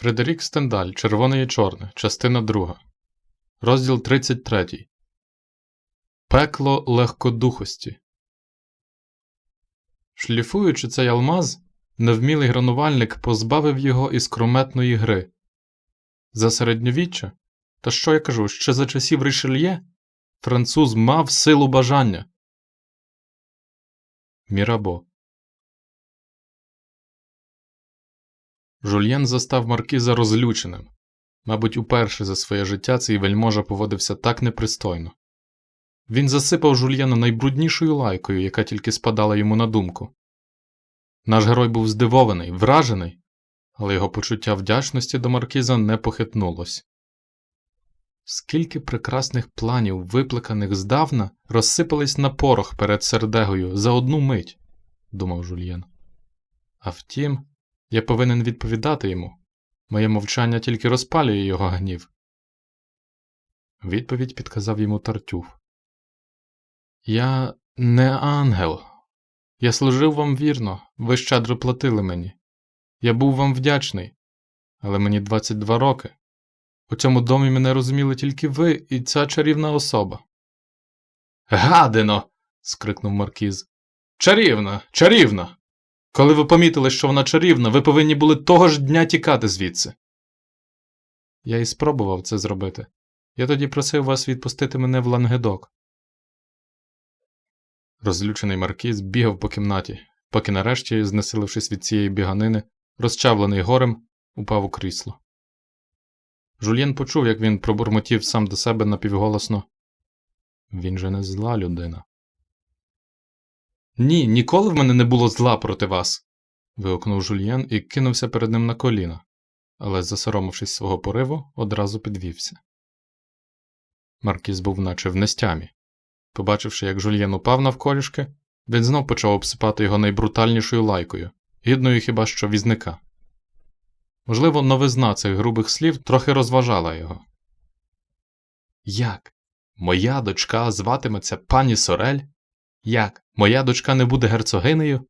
Фредерік Стендаль, Червоне і чорне, частина 2. Розділ 33. Пекло легкодухості. Шліфуючи цей алмаз, невмілий гранувальник позбавив його іскрометної гри. За середньовіччя, та що я кажу, ще за часів Ришельє, француз мав силу бажання. Мірабо. Жульєн застав маркіза розлюченим. Мабуть, уперше за своє життя цей вельможа поводився так непристойно. Він засипав жульєна найбруднішою лайкою, яка тільки спадала йому на думку. Наш герой був здивований, вражений, але його почуття вдячності до маркіза не похитнулось. Скільки прекрасних планів, випликаних здавна, розсипались на порох перед сердегою за одну мить, думав жульєн. А втім, я повинен відповідати йому. Моє мовчання тільки розпалює його гнів. Відповідь підказав йому Тартюф. Я не ангел. Я служив вам вірно, ви щедро платили мені. Я був вам вдячний, але мені 22 роки. У цьому домі мене розуміли тільки ви і ця чарівна особа. Гадино. скрикнув Маркіз. Чарівна, чарівна. Коли ви помітили, що вона чарівна, ви повинні були того ж дня тікати звідси. Я і спробував це зробити. Я тоді просив вас відпустити мене в лангедок. Розлючений маркіз бігав по кімнаті, поки нарешті, знесилившись від цієї біганини, розчавлений горем, упав у крісло. Жульєн почув, як він пробурмотів сам до себе напівголосно. Він же не зла людина. Ні, ніколи в мене не було зла проти вас. вигукнув жульєн і кинувся перед ним на коліна, але, засоромившись свого пориву, одразу підвівся. Маркіз був наче в нестямі. Побачивши, як жульєн упав навколішки, він знов почав обсипати його найбрутальнішою лайкою, гідною хіба що візника. Можливо, новизна цих грубих слів трохи розважала його. Як? Моя дочка зватиметься пані Сорель? Як? Моя дочка не буде герцогинею?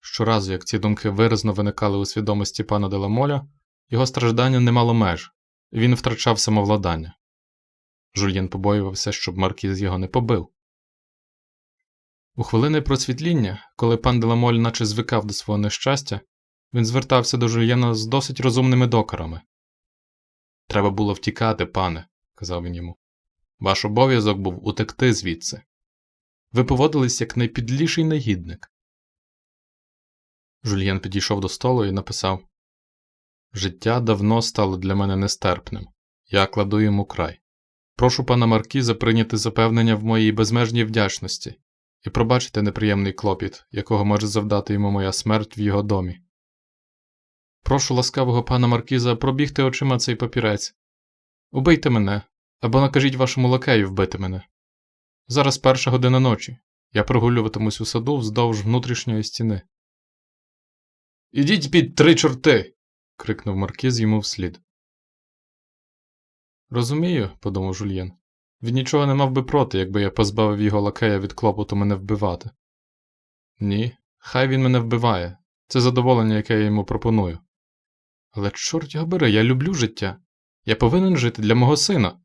Щоразу, як ці думки виразно виникали у свідомості пана Деламоля, його страждання не мало меж, він втрачав самовладання. Жульєн побоювався, щоб Маркіз його не побив. У хвилини просвітління, коли пан Деламоль наче звикав до свого нещастя, він звертався до Жульєна з досить розумними докорами. Треба було втікати, пане, казав він йому. Ваш обов'язок був утекти звідси. Ви поводились як найпідліший негідник. Жульєн підійшов до столу і написав Життя давно стало для мене нестерпним. Я кладу йому край. Прошу пана Маркіза прийняти запевнення в моїй безмежній вдячності і пробачити неприємний клопіт, якого може завдати йому моя смерть в його домі. Прошу ласкавого пана Маркіза пробігти очима цей папірець. Убийте мене або накажіть вашому лакею вбити мене. Зараз перша година ночі. Я прогулюватимусь у саду вздовж внутрішньої стіни. Ідіть під три чорти. крикнув Маркіз йому вслід. Розумію, подумав Жульєн. Він нічого не мав би проти, якби я позбавив його лакея від клопоту мене вбивати. Ні, хай він мене вбиває. Це задоволення, яке я йому пропоную. Але чорт його бери, я люблю життя. Я повинен жити для мого сина.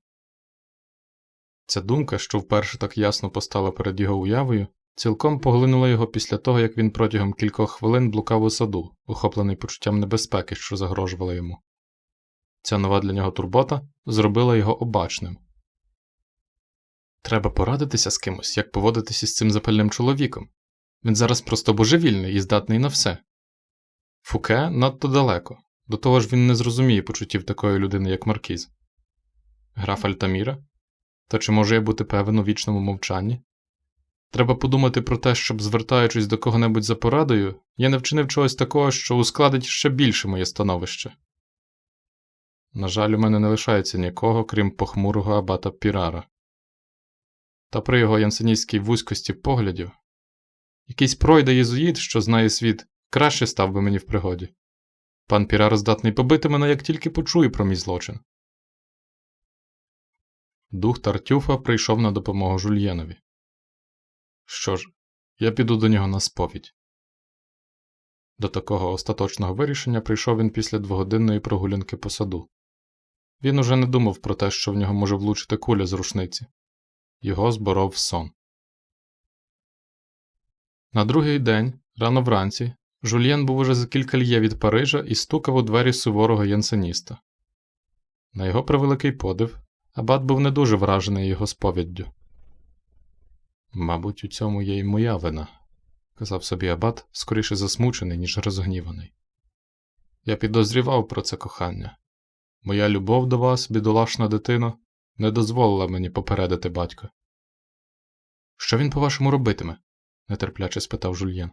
Ця думка, що вперше так ясно постала перед його уявою, цілком поглинула його після того, як він протягом кількох хвилин блукав у саду, охоплений почуттям небезпеки, що загрожувала йому. Ця нова для нього турбота зробила його обачним. Треба порадитися з кимось, як поводитися з цим запальним чоловіком. Він зараз просто божевільний і здатний на все. Фуке надто далеко, до того ж він не зрозуміє почуттів такої людини, як Маркіз. Граф Альтаміра? Та чи може я бути певен у вічному мовчанні? Треба подумати про те, щоб, звертаючись до кого-небудь за порадою, я не вчинив чогось такого, що ускладить ще більше моє становище. На жаль, у мене не лишається нікого, крім похмурого абата Пірара. Та при його янсеністській вузькості поглядів, якийсь пройде єзуїт, що знає світ, краще став би мені в пригоді. Пан Пірар здатний побити мене, як тільки почує про мій злочин. Дух Тартюфа прийшов на допомогу Жульєнові. Що ж, я піду до нього на сповідь. До такого остаточного вирішення прийшов він після двогодинної прогулянки по саду. Він уже не думав про те, що в нього може влучити куля з рушниці. Його зборов сон. На другий день, рано вранці, Жульєн був уже за кілька льє від Парижа і стукав у двері суворого янсеніста. На його превеликий подив, Абат був не дуже вражений його сповіддю. Мабуть, у цьому є й моя вина, казав собі Абат, скоріше засмучений, ніж розгніваний. Я підозрівав про це кохання. Моя любов до вас, бідолашна дитино, не дозволила мені попередити батька. Що він, по-вашому, робитиме? нетерпляче спитав Жульєн.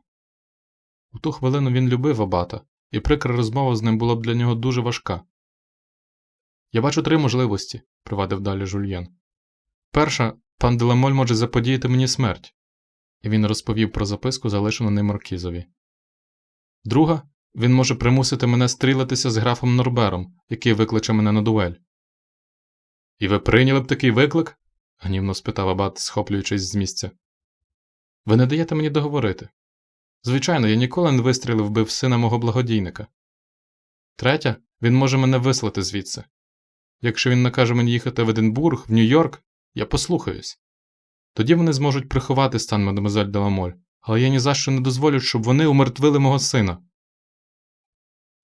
У ту хвилину він любив абата, і прикра розмова з ним була б для нього дуже важка. Я бачу три можливості, провадив далі Жульєн. Перша, пан Деламоль може заподіяти мені смерть, і він розповів про записку, залишену ним Маркізові. Друга, він може примусити мене стрілитися з графом Норбером, який викличе мене на дуель. І ви прийняли б такий виклик? гнівно спитав абат, схоплюючись з місця. Ви не даєте мені договорити. Звичайно, я ніколи не вистрілив би в сина мого благодійника. Третя, він може мене вислати звідси. Якщо він накаже мені їхати в Единбург, в Нью-Йорк, я послухаюсь. Тоді вони зможуть приховати стан мадемуазель Деламоль, але я ні за що не дозволю, щоб вони умертвили мого сина.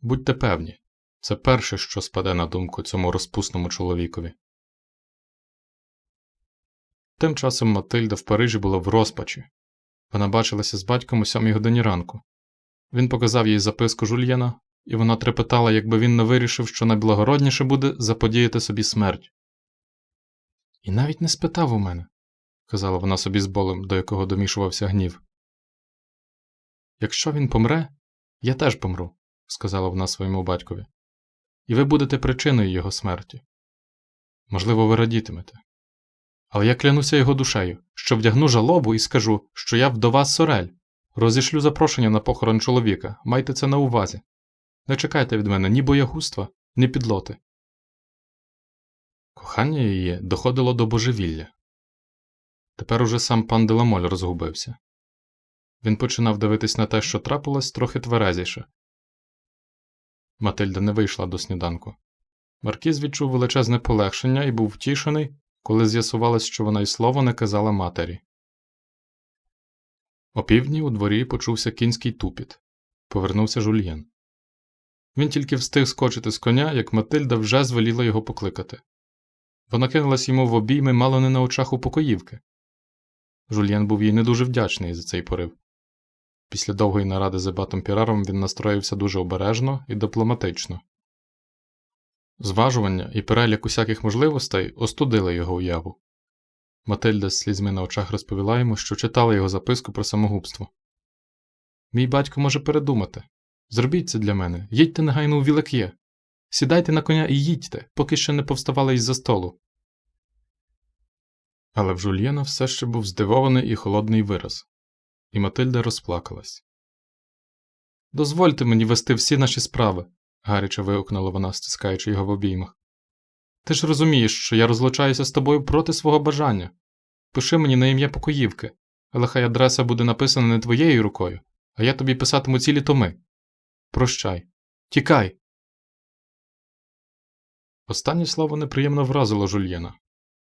Будьте певні, це перше, що спаде на думку цьому розпусному чоловікові. Тим часом Матильда в Парижі була в розпачі. Вона бачилася з батьком о сьомій годині ранку. Він показав їй записку Жульєна, і вона трепетала, якби він не вирішив, що найблагородніше буде заподіяти собі смерть. І навіть не спитав у мене, казала вона собі з болем, до якого домішувався гнів. Якщо він помре, я теж помру, сказала вона своєму батькові, і ви будете причиною його смерті. Можливо, ви радітимете. Але я клянуся його душею, що вдягну жалобу і скажу, що я вдова Сорель. Розішлю запрошення на похорон чоловіка, майте це на увазі. Не чекайте від мене ні боягузтва, ні підлоти. Кохання її доходило до божевілля. Тепер уже сам пан Деламоль розгубився. Він починав дивитись на те, що трапилось, трохи тверезіше. Матильда не вийшла до сніданку. Маркіз відчув величезне полегшення і був втішений, коли з'ясувалось, що вона й слова не казала матері. Опівдні у дворі почувся кінський тупіт. Повернувся жульєн. Він тільки встиг скочити з коня, як Матильда вже звеліла його покликати. Вона кинулась йому в обійми мало не на очах у покоївки. Жульєн був їй не дуже вдячний за цей порив. Після довгої наради з Ебатом Піраром він настроївся дуже обережно і дипломатично. Зважування і перелік усяких можливостей остудили його уяву. Матильда з слізьми на очах розповіла йому, що читала його записку про самогубство. Мій батько може передумати. Зробіть це для мене, їдьте негайно у Вілек'є. Сідайте на коня і їдьте, поки ще не повставали із за столу. Але в Жульєна все ще був здивований і холодний вираз, і Матильда розплакалась. Дозвольте мені вести всі наші справи, гаряче вигукнула вона, стискаючи його в обіймах. Ти ж розумієш, що я розлучаюся з тобою проти свого бажання. Пиши мені на ім'я покоївки, але хай адреса буде написана не твоєю рукою, а я тобі писатиму цілі томи. Прощай, тікай. Останнє слово неприємно вразило жульєна,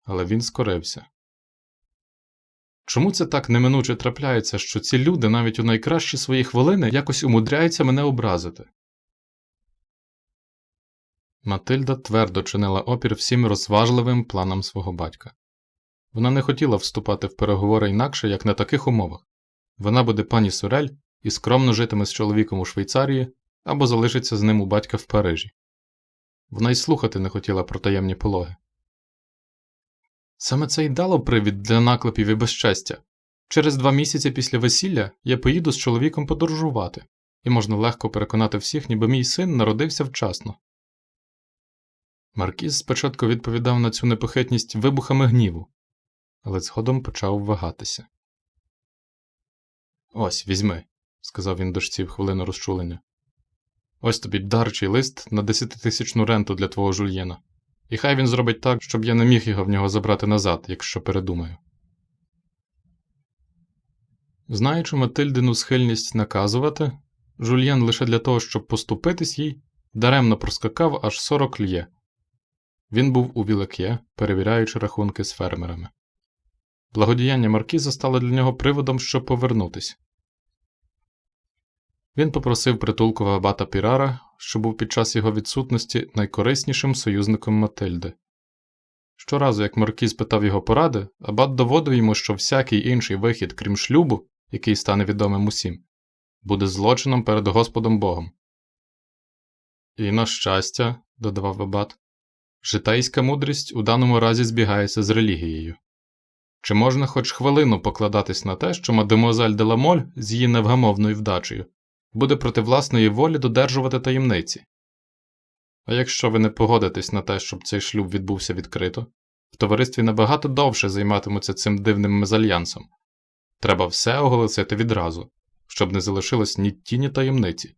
але він скорився. Чому це так неминуче трапляється, що ці люди навіть у найкращі свої хвилини якось умудряються мене образити? Матильда твердо чинила опір всім розважливим планам свого батька. Вона не хотіла вступати в переговори інакше, як на таких умовах вона буде пані Сурель і скромно житиме з чоловіком у Швейцарії або залишиться з ним у батька в Парижі. Вона й слухати не хотіла про таємні пологи. Саме це й дало привід для наклепів і безчестя. Через два місяці після весілля я поїду з чоловіком подорожувати, і можна легко переконати всіх, ніби мій син народився вчасно. Маркіз спочатку відповідав на цю непохитність вибухами гніву, але згодом почав вагатися. Ось візьми, сказав він дочці в хвилину розчулення. Ось тобі дарчий лист на десятитисячну ренту для твого жульєна. І хай він зробить так, щоб я не міг його в нього забрати назад, якщо передумаю. Знаючи Матильдину схильність наказувати, Жульєн лише для того, щоб поступитись їй, даремно проскакав аж 40 льє. Він був у Вілек'є, перевіряючи рахунки з фермерами. Благодіяння Маркіза стало для нього приводом, щоб повернутись. Він попросив притулку в абата Пірара, що був під час його відсутності найкориснішим союзником Матильди. Щоразу, як Маркіз питав його поради, абат доводив йому, що всякий інший вихід, крім шлюбу, який стане відомим усім, буде злочином перед Господом Богом. І, на щастя, додавав абат, житейська мудрість у даному разі збігається з релігією. Чи можна хоч хвилину покладатись на те, що мадемуазель де Ламоль з її невгамовною вдачею буде проти власної волі додержувати таємниці? А якщо ви не погодитесь на те, щоб цей шлюб відбувся відкрито, в товаристві набагато довше займатимуться цим дивним мезальянсом. Треба все оголосити відразу, щоб не залишилось ні тіні таємниці.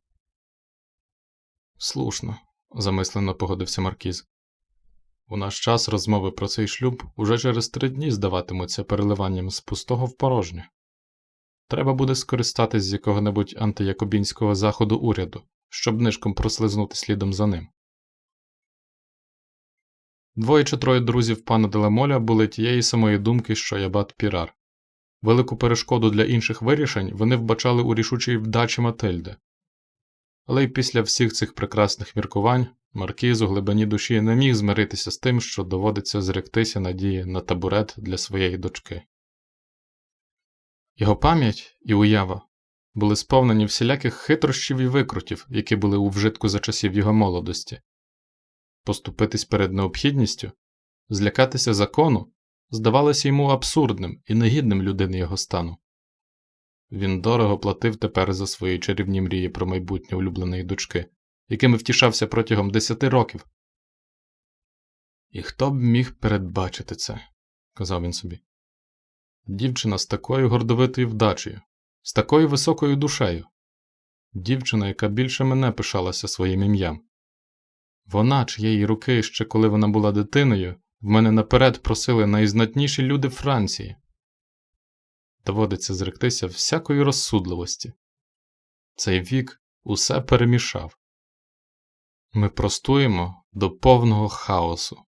Слушно, замислено погодився Маркіз. У наш час розмови про цей шлюб уже через три дні здаватимуться переливанням з пустого в порожнє. Треба буде скористатись з якого-небудь антиякобінського заходу уряду, щоб нишком прослизнути слідом за ним. Двоє чи троє друзів пана Делемоля були тієї самої думки, що й абат Пірар. Велику перешкоду для інших вирішень вони вбачали у рішучій вдачі Матильди. Але й після всіх цих прекрасних міркувань Маркіз у глибині душі не міг змиритися з тим, що доводиться зректися надії на табурет для своєї дочки. Його пам'ять і уява були сповнені всіляких хитрощів і викрутів, які були у вжитку за часів його молодості. Поступитись перед необхідністю, злякатися закону здавалося йому абсурдним і негідним людини його стану. Він дорого платив тепер за свої чарівні мрії про майбутнє улюбленої дочки, якими втішався протягом десяти років. І хто б міг передбачити це, казав він собі. Дівчина з такою гордовитою вдачею, з такою високою душею, дівчина, яка більше мене пишалася своїм ім'ям. Вона, чиєї руки, ще коли вона була дитиною, в мене наперед просили найзнатніші люди Франції. Доводиться зректися всякої розсудливості. Цей вік усе перемішав. Ми простуємо до повного хаосу.